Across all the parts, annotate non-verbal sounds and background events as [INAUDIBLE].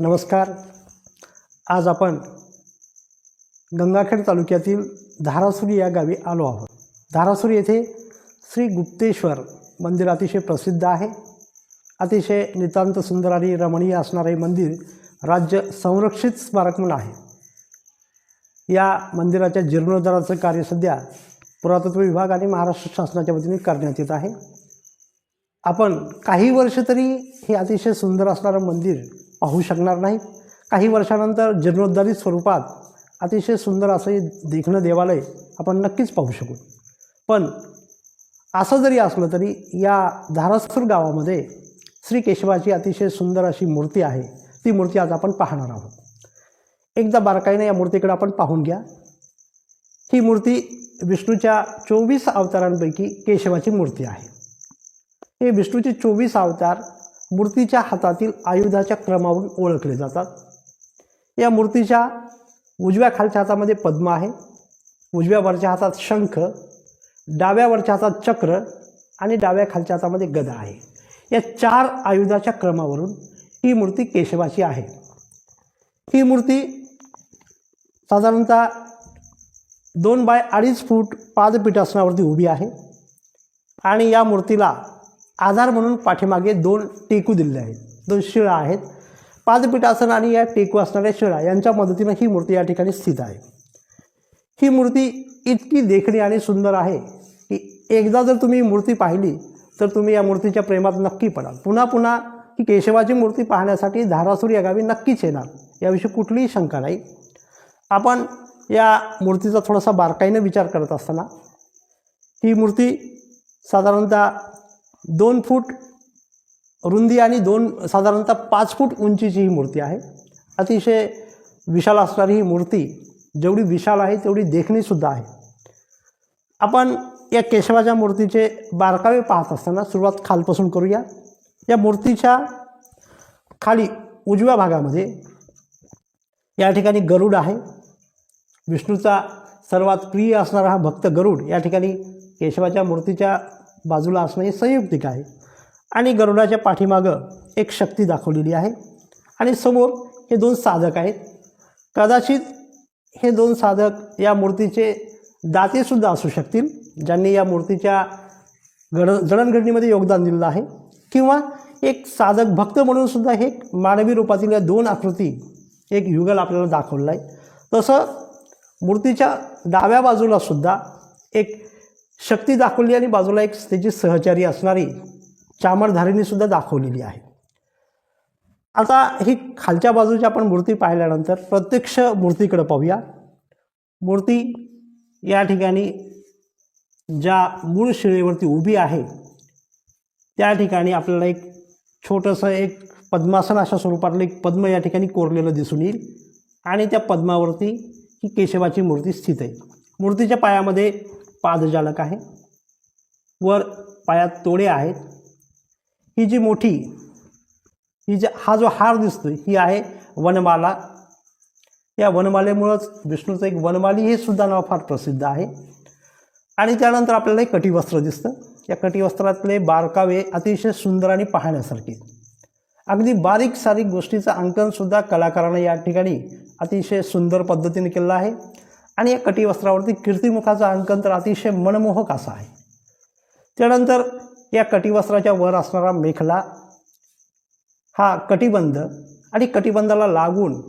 नमस्कार. आज आपण गंगाखेड तालुक्यातील धारासुरी या गावी आलो आहोत. धारासुरी येथे श्री गुप्तेश्वर मंदिर अतिशय प्रसिद्ध आहे. अतिशय नितांत सुंदर आणि रमणीय असणारे मंदिर राज्य संरक्षित स्मारक म्हणून आहे. या मंदिराच्या जीर्णोद्धाराचं कार्य सध्या पुरातत्व विभाग आणि महाराष्ट्र शासनाच्या वतीने करण्यात येत आहे. आपण काही वर्ष तरी हे अतिशय सुंदर असणारं मंदिर पाहू शकणार नाही काही वर्षानंतर जीर्णोद्धारित स्वरूपात अतिशय सुंदर असं हे देखणं देवालय आपण नक्कीच पाहू शकू. पण असं जरी असलं तरी या धारासूर गावामध्ये श्री केशवाची अतिशय सुंदर अशी मूर्ती आहे. ती मूर्ती आज आपण पाहणार आहोत. एकदा बारकाईने या मूर्तीकडे आपण पाहून घ्या. ही मूर्ती विष्णूच्या चोवीस अवतारांपैकी केशवाची मूर्ती आहे. हे विष्णूचे चोवीस अवतार मूर्तीच्या हातातील आयुधाच्या क्रमावरून ओळखले जातात. या मूर्तीच्या उजव्या खालच्या हातामध्ये पद्म आहे. उजव्या वरच्या हातात शंख डाव्यावरच्या हातात चक्र आणि डाव्या खालच्या हातामध्ये गदा आहे. या चार आयुधाच्या क्रमावरून ही मूर्ती केशवाची आहे. ही मूर्ती साधारणतः दोन बाय अडीच फूट पादपीठासनावरती उभी आहे आणि या मूर्तीला आधार म्हणून पाठीमागे दोन टेकू दिलेले आहेत. दोन शिळा आहेत. पाचपीठासन आणि या टेकू असणाऱ्या शिळा यांच्या मदतीनं ही मूर्ती या ठिकाणी स्थित आहे. ही मूर्ती इतकी देखणी आणि सुंदर आहे की एकदा जर तुम्ही मूर्ती पाहिली तर तुम्ही या मूर्तीच्या प्रेमात नक्की पडाल. पुन्हा पुन्हा ही केशवाची मूर्ती पाहण्यासाठी धारासूर या गावी नक्कीच येणार. याविषयी कुठलीही शंका नाही. आपण या मूर्तीचा थोडासा बारकाईनं विचार करत असताना ही मूर्ती साधारणतः दोन फूट रुंदी आणि दोन साधारणतः पाच फूट उंचीची ही मूर्ती आहे. अतिशय विशाल असणारी ही मूर्ती जेवढी विशाल आहे तेवढी देखणीसुद्धा आहे. आपण या केशवाच्या मूर्तीचे बारकावे पाहत असताना सुरुवात खालपासून करूया. या मूर्तीच्या खाली उजव्या भागामध्ये या ठिकाणी गरुड आहे. विष्णूचा सर्वात प्रिय असणारा हा भक्त गरुड या ठिकाणी केशवाच्या मूर्तीच्या बाजूला असणं हे संयुक्तिक आहे. आणि गरुडाच्या पाठीमागं एक शक्ती दाखवलेली आहे. आणि समोर हे दोन साधक आहेत. कदाचित हे दोन साधक या मूर्तीचे दातेसुद्धा असू शकतील ज्यांनी या मूर्तीच्या घड जडणघडणीमध्ये योगदान दिलेलं आहे. किंवा एक साधक भक्त म्हणून सुद्धा हे मानवी रूपातील या दोन आकृती एक युगल आपल्याला दाखवलं आहे. तसं मूर्तीच्या डाव्या बाजूला सुद्धा एक शक्ती दाखवली आणि बाजूला एक त्याची सहचारी असणारी चामरधारिणीसुद्धा दाखवलेली आहे. आता ही खालच्या बाजूची आपण मूर्ती पाहिल्यानंतर प्रत्यक्ष मूर्तीकडे पाहूया. मूर्ती या ठिकाणी ज्या मूळ शिळेवरती उभी आहे त्या ठिकाणी आपल्याला एक छोटंसं एक पद्मासन अशा स्वरूपातलं एक पद्म या ठिकाणी कोरलेलं दिसून येईल आणि त्या पद्मावरती ही केशवाची मूर्ती स्थित आहे. मूर्तीच्या पायामध्ये पादजालक आहे. वर पायात तोडे आहेत. ही जी मोठी ही जी हा जो हार दिसतोय ही आहे वनमाला. या वनमालेमुळंच विष्णूचं एक वनमाली हे सुद्धा नाव फार प्रसिद्ध आहे. आणि त्यानंतर आपल्याला एक कटिवस्त्र दिसतं. या कटिवस्त्रातले बारकावे अतिशय सुंदर आणि पाहण्यासारखे. अगदी बारीक सारीक गोष्टीचं अंकनसुद्धा कलाकारानं या ठिकाणी अतिशय सुंदर पद्धतीने केलं आहे. आणि या कटिवस्त्रावरती कीर्तिमुखाचं अंकन तर अतिशय मनमोहक असा आहे. त्यानंतर या कटिवस्त्राच्या वर असणारा मेखला हा कटिबंध आणि कटिबंधाला लागून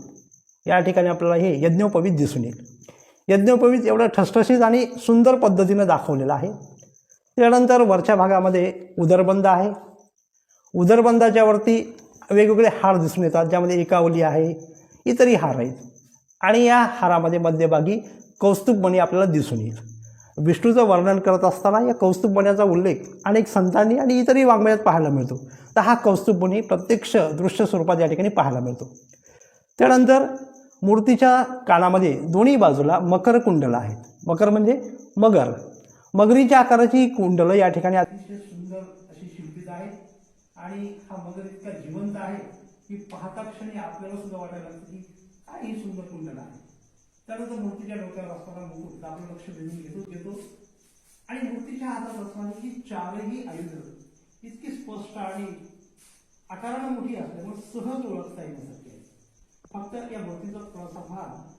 या ठिकाणी आपल्याला हे यज्ञोपवीत दिसून येईल. यज्ञोपवीत एवढं ठसठशीत आणि सुंदर पद्धतीनं दाखवलेलं आहे. त्यानंतर वरच्या भागामध्ये उदरबंध आहे. उदरबंधाच्या वरती वेगवेगळे हार दिसून येतात ज्यामध्ये एकावली आहे इतरही हार आहेत. आणि या हारामध्ये मध्यभागी कौस्तुभमणी आपल्याला दिसून येईल. विष्णूचं वर्णन करत असताना या कौस्तुभमण्याचा उल्लेख अनेक संतांनी आणि इतरही वाङ्मयात पाहायला मिळतो. तर हा कौस्तुभमणी प्रत्यक्ष दृश्य स्वरूपात या ठिकाणी पाहायला मिळतो. त्यानंतर मूर्तीच्या कानामध्ये दोन्ही बाजूला मकर कुंडलं आहेत. मकर म्हणजे मगर. मगरीच्या आकाराची कुंडलं या ठिकाणी अतिशय सुंदर अशी शिल्पित आहेत. आणि हा मगर इतका जिवंत आहे की पाहता क्षणी आपल्याला सुद्धा वाटायला लागतं की काय ही सुंदर कुंडला आहे त्यानंतर मूर्तीच्या डोक्यावर असताना मुकुट आपलं लक्ष वेधून घेतो घेतो. आणि मूर्तीच्या हातात असताना ही चारही आयुध. इतकी स्पष्ट आणि आकारानं मोठी असल्यामुळे सहज ओळखता येण्यासारखी आहे. फक्त या मूर्तीचा थोडासा भाग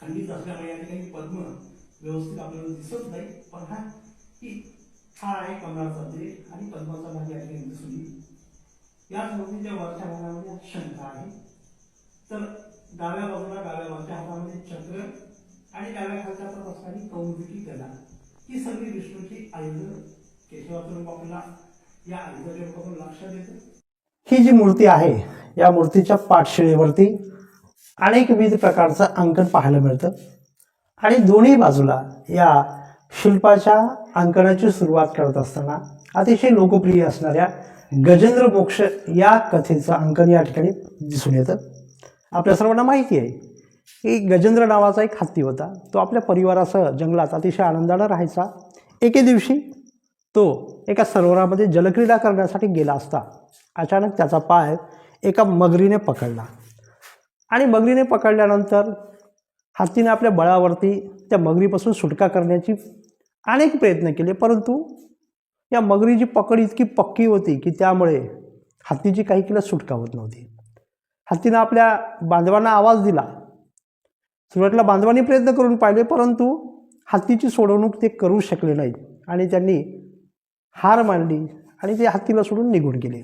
खंडित असल्यामुळे या ठिकाणी पद्म व्यवस्थित आपल्याला दिसत नाही. पण हा की हा आहे कमळाचा देश आणि पद्माचा भाग या ठिकाणी दिसून येईल. याच मूर्तीच्या वरच्या भागामध्ये शंका आहे. तर डाव्या बाजूला डाव्या बाजूच्या हातामध्ये चक्र आणि डाव्या खालच्या हातात असणारी कौमुदिकी गदा ही सगळी विष्णूची आयुध केशवाचं रूप आपल्याला या आयुधाच्या रूपातून लक्षात येतं ही जी मूर्ती आहे या मूर्तीच्या पाठशिळेवरती अनेक विविध प्रकारचं अंकण पाहायला मिळतं. आणि दोन्ही बाजूला या शिल्पाच्या अंकणाची सुरुवात करत असताना अतिशय लोकप्रिय असणाऱ्या गजेंद्र मोक्ष या कथेचं अंकन या ठिकाणी दिसून येतं. आपल्या सर्वांना माहिती आहे की गजेंद्र नावाचा एक हत्ती होता. तो आपल्या परिवारासह जंगलात अतिशय आनंदानं राहायचा. एके दिवशी तो एका सरोवरामध्ये जलक्रीडा करण्यासाठी गेला असता. अचानक त्याचा पाय एका मगरीने पकडला. आणि मगरीने पकडल्यानंतर हत्तीने आपल्या बळावरती त्या मगरीपासून सुटका करण्याची अनेक प्रयत्न केले परंतु या मगरीची पकड इतकी पक्की होती की त्यामुळे हत्तीची काही केलं सुटका होत नव्हती. हत्तीनं आपल्या बांधवांना आवाज दिला. सुरुवातीला बांधवांनी प्रयत्न करून पाहिले परंतु हत्तीची सोडवणूक ते करू शकले नाहीत आणि त्यांनी हार मांडली आणि ते हत्तीला सोडून निघून गेले.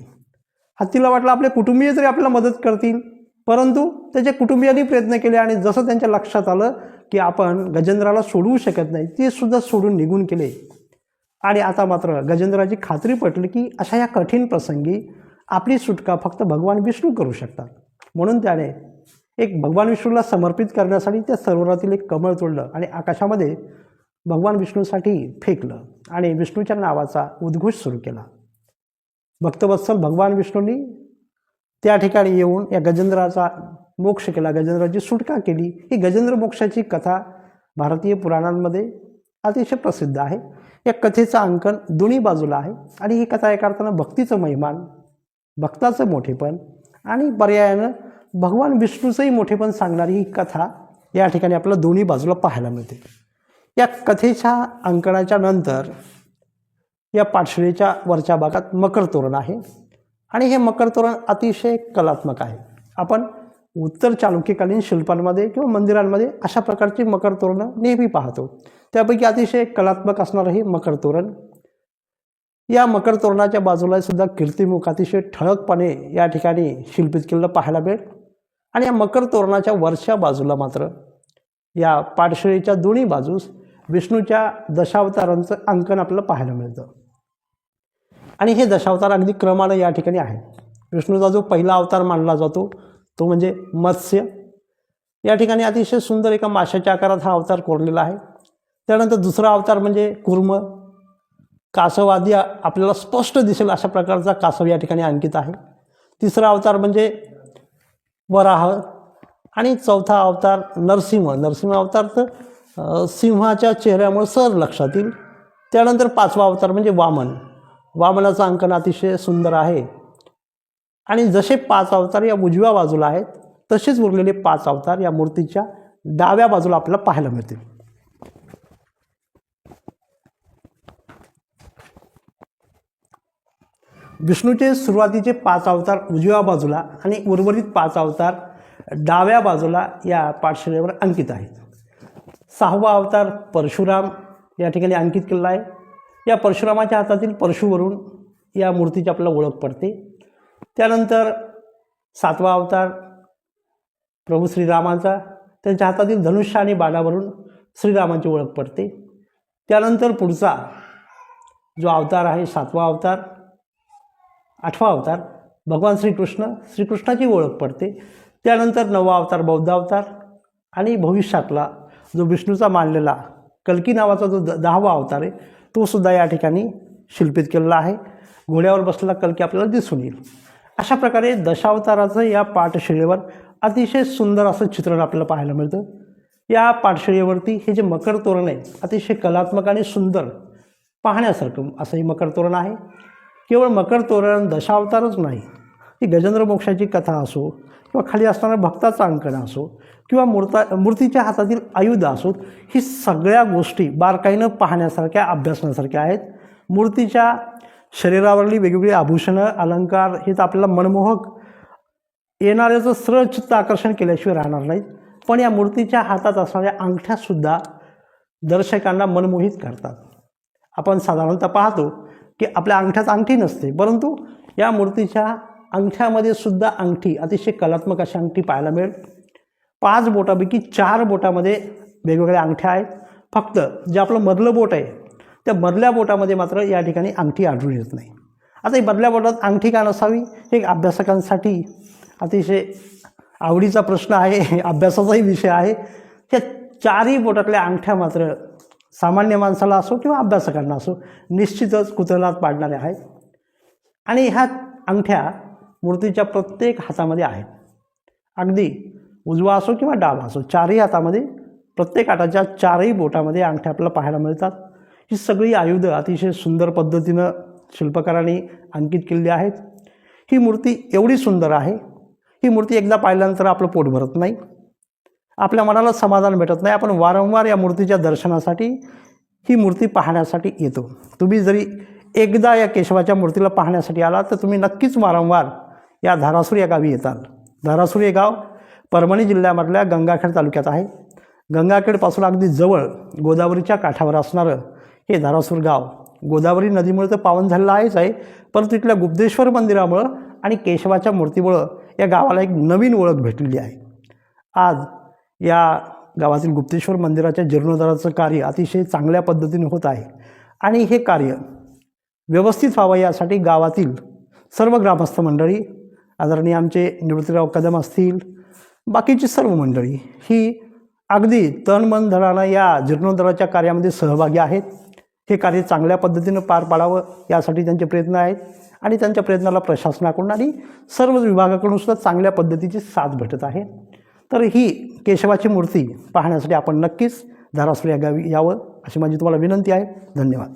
हत्तीला वाटलं आपले कुटुंबीय तरी आपल्याला मदत करतील परंतु त्याच्या कुटुंबियांनी प्रयत्न केले आणि जसं त्यांच्या लक्षात आलं की आपण गजेंद्राला सोडवू शकत नाही ते सुद्धा सोडून निघून गेले. आणि आता मात्र गजेंद्राची खात्री पटली की अशा या कठीण प्रसंगी आपली सुटका फक्त भगवान विष्णू करू शकतात. म्हणून त्याने एक भगवान विष्णूला समर्पित करण्यासाठी त्या सरोवरातील एक कमळ तोडलं आणि आकाशामध्ये भगवान विष्णूसाठी फेकलं आणि विष्णूच्या नावाचा उद्घोष सुरू केला. भक्तवत्सल भगवान विष्णूंनी त्या ठिकाणी येऊन या गजेंद्राचा मोक्ष केला. गजेंद्राची सुटका केली. ही गजेंद्र मोक्षाची कथा भारतीय पुराणांमध्ये अतिशय प्रसिद्ध आहे. या कथेचं अंकन दोन्ही बाजूला आहे आणि ही कथा एका अर्थानं भक्तीचं महिमान भक्ताचं मोठेपण आणि पर्यायानं भगवान विष्णूचंही मोठेपण सांगणारी ही कथा या ठिकाणी आपल्याला दोन्ही बाजूला पाहायला मिळते. या कथेच्या अंकनाच्या नंतर या पाठशिळेच्या वरच्या भागात मकर तोरण आहे आणि हे मकर तोरण अतिशय कलात्मक आहे. आपण उत्तर चालुक्यकालीन शिल्पांमध्ये किंवा मंदिरांमध्ये अशा प्रकारची मकर तोरणं नेहमी पाहतो. त्यापैकी अतिशय कलात्मक असणारं हे मकर तोरण या मकर तोरणाच्या बाजूला सुद्धा कीर्तिमुख अतिशय ठळकपणे या ठिकाणी शिल्पित केलेलं पाहायला मिळेल. आणि या मकर तोरणाच्या वरच्या बाजूला मात्र या पाठशिळीच्या दोन्ही बाजूस विष्णूच्या दशावतारांचं अंकन आपल्याला पाहायला मिळतं. आणि हे दशावतार अगदी क्रमानं या ठिकाणी आहे. विष्णूचा जो पहिला अवतार मानला जातो तो म्हणजे मत्स्य. या ठिकाणी अतिशय सुंदर एका माशाच्या आकारात हा अवतार कोरलेला आहे. त्यानंतर दुसरा अवतार म्हणजे कुर्म. कासवादी आपल्याला स्पष्ट दिसेल अशा प्रकारचा कासव या ठिकाणी अंकित आहे. तिसरा अवतार म्हणजे वराह आणि चौथा अवतार नरसिंह. नरसिंह अवतार तर सिंहाच्या चेहऱ्यामुळे सर लक्षात येईल. त्यानंतर पाचवा अवतार म्हणजे वामन. वामनाचं अंकन अतिशय सुंदर आहे. आणि जसे पाच अवतार या उजव्या बाजूला आहेत तसेच उरलेले पाच अवतार या मूर्तीच्या डाव्या बाजूला आपल्याला पाहायला मिळतील. विष्णूचे सुरुवातीचे पाच अवतार उजव्या बाजूला आणि उर्वरित पाच अवतार डाव्या बाजूला या पाठशिळेवर अंकित आहेत. सहावा अवतार परशुराम या ठिकाणी अंकित केलेला आहे. या परशुरामाच्या हातातील परशुवरून या मूर्तीची आपल्याला ओळख पडते. त्यानंतर सातवा अवतार प्रभू श्रीरामाचा. त्यांच्या हातातील धनुष्य आणि बाणावरून श्रीरामाची ओळख पडते. त्यानंतर पुढचा जो अवतार आहे सातवा अवतार आठवा अवतार भगवान श्रीकृष्ण. श्रीकृष्णाची ओळख पडते. त्यानंतर नवा अवतार बौद्ध अवतार आणि भविष्यातला जो विष्णूचा मानलेला कल्की नावाचा जो द दहावा अवतार आहे तो सुद्धा या ठिकाणी शिल्पित केलेला आहे. घोड्यावर बसलेला कल्की आपल्याला दिसून येईल. अशा प्रकारे दशावताराचं या पाठशिळेवर अतिशय सुंदर असं चित्रण आपल्याला पाहायला मिळतं. या पाठशिळेवरती हे जे मकर तोरण आहे अतिशय कलात्मक आणि सुंदर पाहण्यासारखं असं हे मकर तोरण आहे. केवळ मकर तोरण दशावतारच नाही. ती गजेंद्र मोक्षाची कथा असो किंवा खाली असणाऱ्या भक्ताचं अंकण असो किंवा मूर्ता मूर्तीच्या हातातील आयुध असोत ही सगळ्या गोष्टी बारकाईनं पाहण्यासारख्या अभ्यासण्यासारख्या आहेत. मूर्तीच्या शरीरावरली वेगवेगळी आभूषणं अलंकार हे तर आपल्याला मनमोहक येणाऱ्याचं सरचित्त आकर्षण केल्याशिवाय राहणार नाहीत. पण या मूर्तीच्या हातात असणाऱ्या अंगठ्यासुद्धा दर्शकांना मनमोहित करतात. आपण साधारणतः पाहतो की आपल्या अंगठ्यात अंगठी नसते. परंतु या मूर्तीच्या अंगठ्यामध्ये सुद्धा अंगठी अतिशय कलात्मक अशी अंगठी पाहायला मिळेल. पाच बोटापैकी चार बोटामध्ये वेगवेगळ्या अंगठ्या आहेत. फक्त जे आपलं मधलं बोट आहे त्या मधल्या बोटामध्ये मात्र या ठिकाणी अंगठी आढळून येत नाही. आता ही मधल्या बोटात अंगठी का नसावी हे अभ्यासकांसाठी अतिशय आवडीचा प्रश्न आहे [LAUGHS] अभ्यासाचाही विषय आहे. त्या चारही बोटातल्या अंगठ्या मात्र सामान्य माणसाला असो किंवा अभ्यासकांना असो निश्चितच कुतूहलात पाडणाऱ्या आहेत. आणि ह्या अंगठ्या मूर्तीच्या प्रत्येक हातामध्ये आहेत. अगदी उजवा असो किंवा डावा असो चारही हातामध्ये प्रत्येक हाताच्या चारही बोटामध्ये अंगठ्या आपल्याला पाहायला मिळतात. ही सगळी आयुधं अतिशय सुंदर पद्धतीनं शिल्पकारांनी अंकित केलेली आहेत. ही मूर्ती एवढी सुंदर आहे. ही मूर्ती एकदा पाहिल्यानंतर आपलं पोट भरत नाही. आपल्या मनाला समाधान भेटत नाही. आपण वारंवार या मूर्तीच्या दर्शनासाठी ही मूर्ती पाहण्यासाठी येतो. तुम्ही जरी एकदा या केशवाच्या मूर्तीला पाहण्यासाठी आलात तर तुम्ही नक्कीच वारंवार या धारासूर या गावी येताल. धारासूर हे गाव परभणी जिल्ह्यामधल्या गंगाखेड तालुक्यात आहे. गंगाखेडपासून अगदी जवळ गोदावरीच्या काठावर असणारं हे धारासूर गाव. गोदावरी नदीमुळे तर पावन झालेलं आहेच आहे परंतु इथल्या गुप्तेश्वर मंदिरामुळं आणि केशवाच्या मूर्तीमुळं या गावाला एक नवीन ओळख भेटलेली आहे. आज या गावातील गुप्तेश्वर मंदिराच्या जीर्णोद्धाराचं कार्य अतिशय चांगल्या पद्धतीने होत आहे. आणि हे कार्य व्यवस्थित व्हावं यासाठी गावातील सर्व ग्रामस्थ मंडळी आदरणीय आमचे निवृत्तीराव कदम असतील बाकीची सर्व मंडळी ही अगदी तन मन धनानं या जीर्णोद्धाराच्या कार्यामध्ये सहभागी आहेत. हे कार्य चांगल्या पद्धतीनं पार पाडावं यासाठी त्यांचे प्रयत्न आहेत आणि त्यांच्या प्रयत्नाला प्रशासनाकडून आणि सर्व विभागाकडून सुद्धा चांगल्या पद्धतीची साथ भेटत आहे. तर ही केशवाची मूर्ती पाहण्यासाठी आपण नक्कीच धारासूर या गावी यावं अशी माझी तुम्हाला विनंती आहे. धन्यवाद.